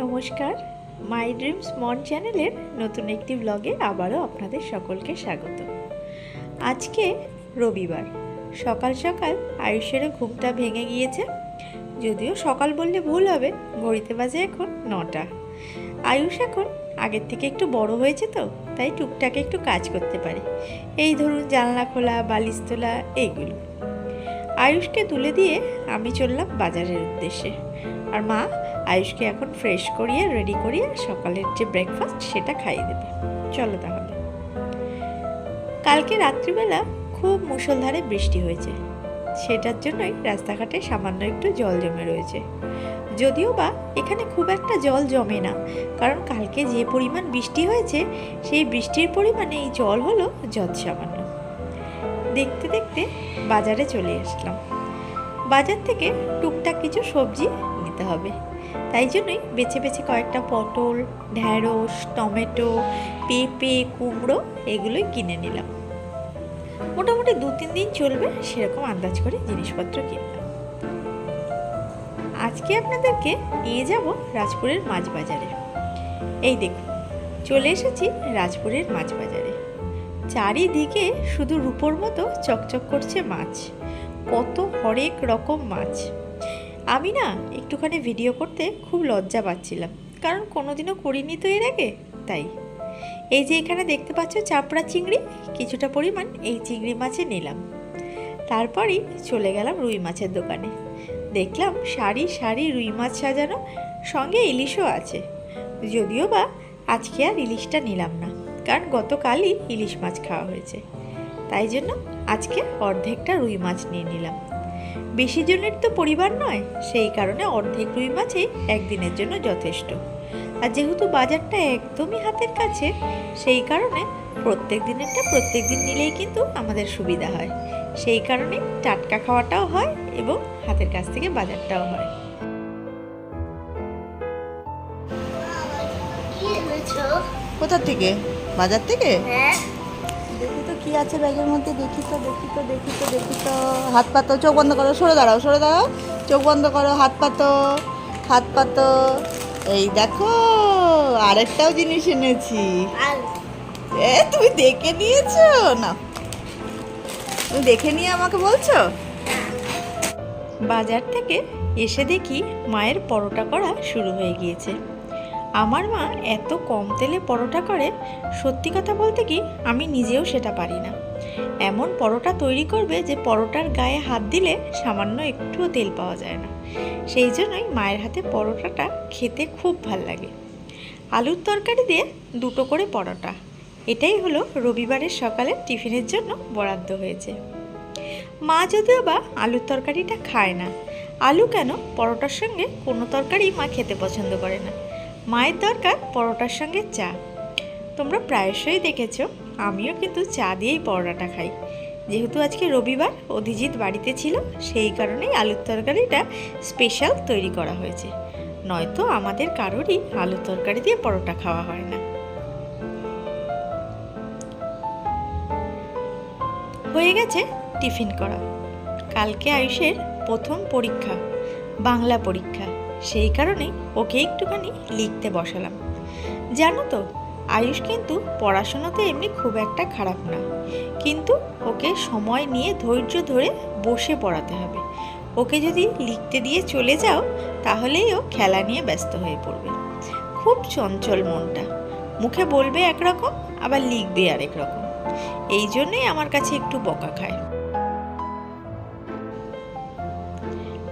নমস্কার। মাই ড্রিমস মন চ্যানেলের নতুন একটি ব্লগে আবারও আপনাদের সকলকে স্বাগত। আজকে রবিবার। সকাল সকাল আয়ুষেরও ঘুমটা ভেঙে গিয়েছে। যদিও সকাল বললে ভুল হবে, ঘড়িতে বাজে এখন নটা। আয়ুষ এখন আগের থেকে একটু বড় হয়েছে তো, তাই টুকটাক একটু কাজ করতে পারে। এই ধরুন জানলা খোলা, বালিশ তোলা এইগুলো আয়ুষকে তুলে দিয়ে আমি চললাম বাজারের উদ্দেশ্যে। আর মা? আয়ুষকে এখন ফ্রেশ করিয়ে রেডি করিয়ে সকালের যে ব্রেকফাস্ট সেটা খাইয়ে দেবে। চলো তাহলে। কালকে রাত্রিবেলা খুব মুষলধারে বৃষ্টি হয়েছে। সেটার জন্যই রাস্তাঘাটে সামান্য একটু জল জমে রয়েছে। যদিও বা এখানে খুব একটা জল জমে না, কারণ কালকে যে পরিমাণ বৃষ্টি হয়েছে, সেই বৃষ্টির পরিমাণে এই জল হলো যৎ সামান্য। দেখতে দেখতে বাজারে চলে আসলাম। বাজার থেকে টুকটাক কিছু সবজি নিতে হবে। তাই জন্যই বেছে বেছে কয়েকটা পটল, ঢ্যাঁড়স, টমেটো, পেঁপে, কুমড়ো এগুলোই কিনে নিলাম। মোটামুটি দু তিন দিন চলবে সেরকম আন্দাজ করে জিনিসপত্র কিনলাম। আজকে আপনাদেরকে নিয়ে যাব রাজপুরের মাছ বাজারে এই দেখুন, চলে এসেছি রাজপুরের মাছ বাজারে চারিদিকে শুধু রূপোর মতো চকচক করছে মাছ। কত হরেক রকম মাছ। আমি না একটুখানি ভিডিও করতে খুব লজ্জা পাচ্ছিলাম। কারণ কোনোদিনও করিনি তো এর আগে, তাই। এই যে এখানে দেখতে পাচ্ছ চাপড়া চিংড়ি, কিছুটা পরিমাণ এই চিংড়ি মাছে নিলাম। তারপরই চলে গেলাম রুই মাছের দোকানে। দেখলাম সারি সারি রুই মাছ সাজানো, সঙ্গে ইলিশও আছে। যদিও বা আজকে আর ইলিশটা নিলাম না, কারণ গতকালই ইলিশ মাছ খাওয়া হয়েছে। তাই জন্য আজকে অর্ধেকটা রুই মাছ নিয়ে নিলাম। বেশি জনের তো পরিবার নয় সেই কারণে অর্ধেক রুই মাছই একদিনের জন্য যথেষ্ট। আর যেহেতু বাজারটা একদমই হাতের কাছে সেই কারণে প্রত্যেক দিনেরটা প্রত্যেক দিন নিলেই কিন্তু আমাদের সুবিধা হয়। সেই কারণে টাটকা খাওয়াটাও হয় এবং হাতের কাছ থেকে বাজারটাও হয়। কোথা থেকে? বাজার থেকে? হ্যাঁ। কি আছে ব্যাগের মধ্যে দেখি তো দেখি তো দেখি তো দেখি তো। হাত পাতো চোখ বন্ধ করো সরে দাঁড়াও সরে দাঁড়াও। চোখ বন্ধ করো হাত পাতো হাত পাতো এই দেখো আরেকটাও জিনিস এনেছি। এ তুমি দেখে নিয়েছো? না। তুমি দেখে নিয়ে আমাকে বলছো? বাজার থেকে এসে দেখি মায়ের পরোটা করা শুরু হয়ে গিয়েছে। আমার মা এত কম তেলে পরোটা করে, সত্যি কথা বলতে কি, আমি নিজেও সেটা পারি না। এমন পরোটা তৈরি করবে যে পরোটার গায়ে হাত দিলে সামান্য একটুও তেল পাওয়া যায় না। সেই জন্যই মায়ের হাতে পরোটাটা খেতে খুব ভালো লাগে। আলুর তরকারি দিয়ে দুটো করে পরোটা। এটাই হলো রবিবারের সকালে টিফিনের জন্য বরাদ্দ হয়েছে। মা যদিও বা আলুর তরকারিটা খায় না, আলু কেন পরোটার সঙ্গে কোনো তরকারি মা খেতে পছন্দ করে না। মায়ের দরকার পরোটার সঙ্গে চা। তোমরা প্রায়শই দেখেছ, আমিও কিন্তু চা দিয়েই পরোটাটা খাই। যেহেতু আজকে রবিবার, অধিজিৎ বাড়িতে ছিল, সেই কারণেই আলুর তরকারিটা স্পেশাল তৈরি করা হয়েছে। নয়তো আমাদের কারোরই আলুর তরকারি দিয়ে পরোটা খাওয়া হয় না। হয়ে গেছে টিফিন করা। কালকে আয়ুষের প্রথম পরীক্ষা, বাংলা পরীক্ষা। সেই কারণেই ওকে একটুখানি লিখতে বসালাম। জানো তো, আয়ুষ কিন্তু পড়াশোনাতে এমনি খুব একটা খারাপ না। কিন্তু ওকে সময় নিয়ে ধৈর্য ধরে বসে পড়াতে হবে। ওকে যদি লিখতে দিয়ে চলে যাও, তাহলেই ও খেলা নিয়ে ব্যস্ত হয়ে পড়বে। খুব চঞ্চল মনটা। মুখে বলবে একরকম, আবার লিখবে আরেক রকম। এই জন্যই আমার কাছে একটু বকা খায়।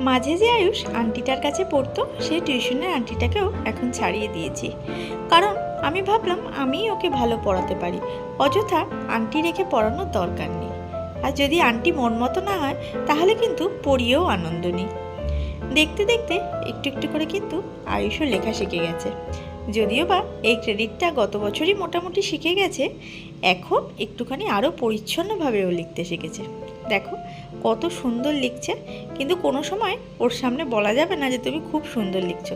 মাঝে যে আয়ুষ আন্টিটার কাছে পড়তো সেই টিউশনের আন্টিটাকেও এখন ছাড়িয়ে দিয়েছি। কারণ আমি ভাবলাম আমিই ওকে ভালো পড়াতে পারি, অযথা আন্টি রেখে পড়ানোর দরকার নেই। আর যদি আন্টি মন মতো না হয়, তাহলে কিন্তু পড়িয়েও আনন্দ নিই। দেখতে দেখতে একটু একটু করে কিন্তু আয়ুষও লেখা শিখে গেছে। যদিও বা এই ক্রেডিটটা গত বছরই মোটামুটি শিখে গেছে, এখন একটুখানি আরও পরিচ্ছন্নভাবেও লিখতে শিখেছে। দেখো কত সুন্দর লিখছে, কিন্তু কোনো সময় ওর সামনে বলা যাবে না যে তুমি খুব সুন্দর লিখছো।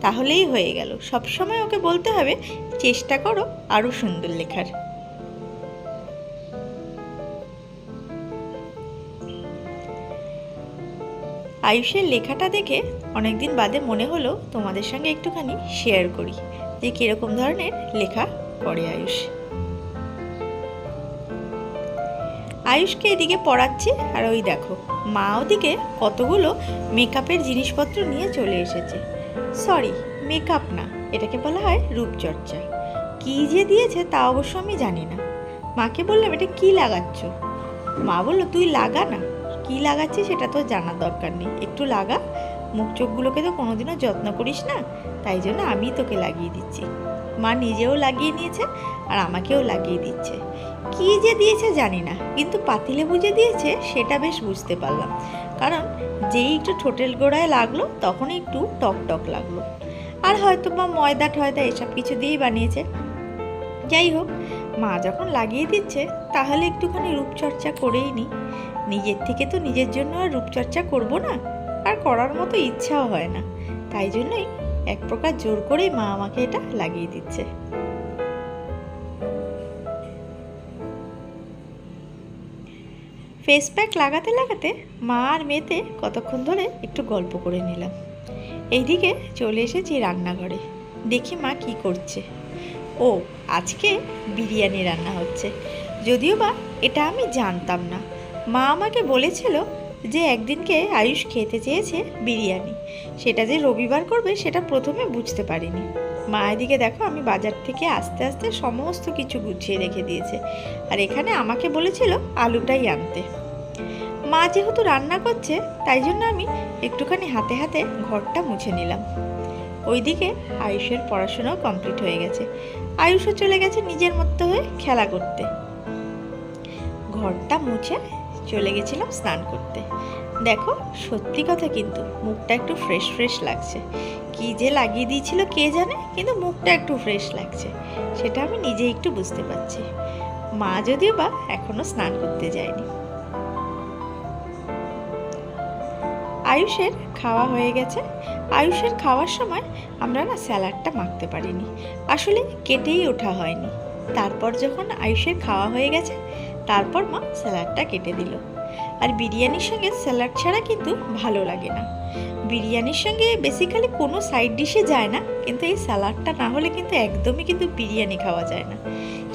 তাহলেই হয়ে গেল। সব সময় ওকে বলতে হবে, চেষ্টা করো আরও সুন্দর লেখার। আয়ুষের লেখাটা দেখে অনেকদিন বাদে মনে হলো তোমাদের সঙ্গে একটুখানি শেয়ার করি। যে কীরকম ধরনের লেখা করে আয়ুষ। আয়ুষকে এদিকে পড়াচ্ছি আর ওই দেখো, মা ওদিকে কতগুলো মেকআপের জিনিসপত্র নিয়ে চলে এসেছে। সরি মেকআপ না, এটাকে বলা হয় রূপচর্চা। কী যে দিয়েছে তা অবশ্য আমি জানি না। মাকে বললাম, এটা কি লাগাচ্ছ? মা বলল, তুই লাগা না, কি লাগাচ্ছিস সেটা তো জানার দরকার নেই। একটু লাগা, মুখ চোখগুলোকে তো কোনোদিনও যত্ন করিস না, তাই জন্য আমি তোকে লাগিয়ে দিচ্ছি। মা নিজেও লাগিয়ে নিয়েছে আর আমাকেও লাগিয়ে দিচ্ছে। কি যে দিয়েছে জানি না, কিন্তু পাতিলেবু যে দিয়েছে সেটা বেশ বুঝতে পারলাম। কারণ যেই একটু ঠোঁটের গোড়ায় লাগল তখন একটু টক টক লাগল। আর হয়তো বা ময়দা টয়দা এসব কিছু দিয়েই বানিয়েছে। যাই হোক, মা যখন লাগিয়ে দিচ্ছে, তাহলে একটুখানি রূপচর্চা করেই নিই নিজের থেকে তো নিজের জন্য আর রূপচর্চা করব না, আর করার মতো ইচ্ছাও হয় না। তাই জন্যই এক প্রকার জোর করেই মা আমাকে এটা লাগিয়ে দিচ্ছে। ফেস প্যাক লাগাতে লাগাতে মা আর মেয়েতে কতক্ষণ ধরে একটু গল্প করে নিলাম। এইদিকে চলে এসেছি রান্নাঘরে। দেখি মা কি করছে। ও, আজকে বিরিয়ানি রান্না হচ্ছে। যদিও বা এটা আমি জানতাম না। মা আমাকে বলেছিল যে একদিনকে আয়ুষ খেতে চেয়েছে বিরিয়ানি। সেটা যে রবিবার করবে সেটা প্রথমে বুঝতে পারিনি। মা এদিকে দেখো, আমি বাজার থেকে আস্তে আস্তে সমস্ত কিছু গুছিয়ে রেখে দিয়েছে। আর এখানে আমাকে বলেছিল আলুটাই আনতে। মা যেহেতু রান্না করছে, তাই জন্য আমি একটুখানি হাতে হাতে ঘরটা মুছে নিলাম। ওইদিকে আয়ুষের পড়াশোনাও কমপ্লিট হয়ে গেছে। আয়ুষও চলে গেছে নিজের মতো হয়ে খেলা করতে। ঘরটা মুছে চলে গেছিলাম স্নান করতে। দেখো, সত্যি কথা কিন্তু, মুখটা একটু ফ্রেশ ফ্রেশ লাগছে। কি যে লাগিয়ে দিয়েছিল কে জানে, কিন্তু মুখটা একটু ফ্রেশ লাগছে। সেটা আমি নিজে একটু বুঝতে পারছি। মা যদিও বা এখনও স্নান করতে যায়নি। আয়ুষের খাওয়া হয়ে গেছে। আয়ুষের খাওয়ার সময় আমরা না স্যালাডটা মাখতে পারিনি। আসলে কেটেই ওঠা হয়নি। তারপর যখন আয়ুষের খাওয়া হয়ে গেছে তারপর মা স্যালাডটা কেটে দিল। আর বিরিয়ানির সঙ্গে স্যালাড ছাড়া কিন্তু ভালো লাগে না। বিরিয়ানির সঙ্গে বেসিক্যালি কোনো সাইড ডিশে যায় না, কিন্তু এই স্যালাডটা না হলে কিন্তু একদমই কিন্তু বিরিয়ানি খাওয়া যায় না।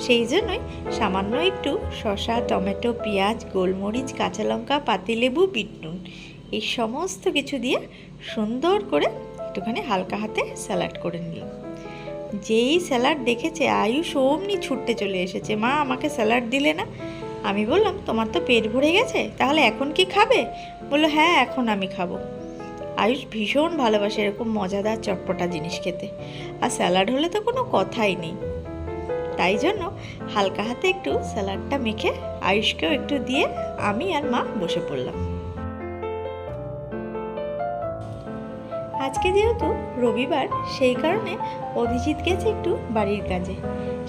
সেই জন্যই সামান্য একটু শসা, টমেটো, পেঁয়াজ, গোলমরিচ, কাঁচা লঙ্কা, পাতিলেবু, বিটনুন এই সমস্ত কিছু দিয়ে সুন্দর করে একটুখানি হালকা হাতে স্যালাড করে নিলাম। যেই স্যালাড দেখেছে আয়ুষ অমনি ছুটতে চলে এসেছে। মা আমাকে স্যালাড দিলে না আমি বললাম, তোমার তো পেট ভরে গেছে, তাহলে এখন কি খাবে? বলল হ্যাঁ এখন আমি খাব। আয়ুষ ভীষণ ভালোবাসে এরকম মজাদার চটপটা জিনিস খেতে। আর স্যালাড হলে তো কোনো কথাই নেই। তাই জন্য হালকা হাতে একটু স্যালাডটা মেখে আয়ুষকেও একটু দিয়ে আমি আর মা বসে পড়লাম। আজকে যেহেতু রবিবার, সেই কারণে অভিজিৎ গেছে একটু বাড়ির কাজে।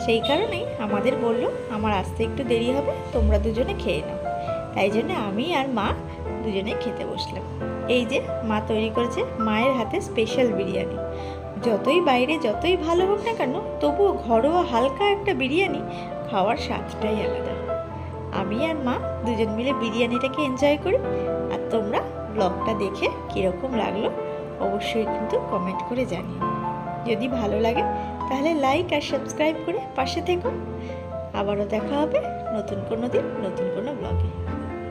সেই কারণেই আমাদের বলল, আমার আসতে একটু দেরি হবে, তোমরা দুজনে খেয়ে নাও। তাই জন্য আমি আর মা দুজনে খেতে বসলাম। এই যে মা তৈরি করেছে মায়ের হাতে স্পেশাল বিরিয়ানি। যতই বাইরে যতই ভালো হোক না কেন, তবুও ঘরোয়া হালকা একটা বিরিয়ানি খাওয়ার স্বাদটাই আলাদা। আমি আর মা দুজন মিলে বিরিয়ানিটাকে এনজয় করি। আর তোমরা ব্লগটা দেখে কীরকম লাগল, অবশ্যই কিন্তু কমেন্ট করে জানিও। যদি ভালো লাগে তাহলে লাইক আর সাবস্ক্রাইব করে পাশে থেকো। আবারও দেখা হবে নতুন কোনো দিন, নতুন কোনো ব্লগে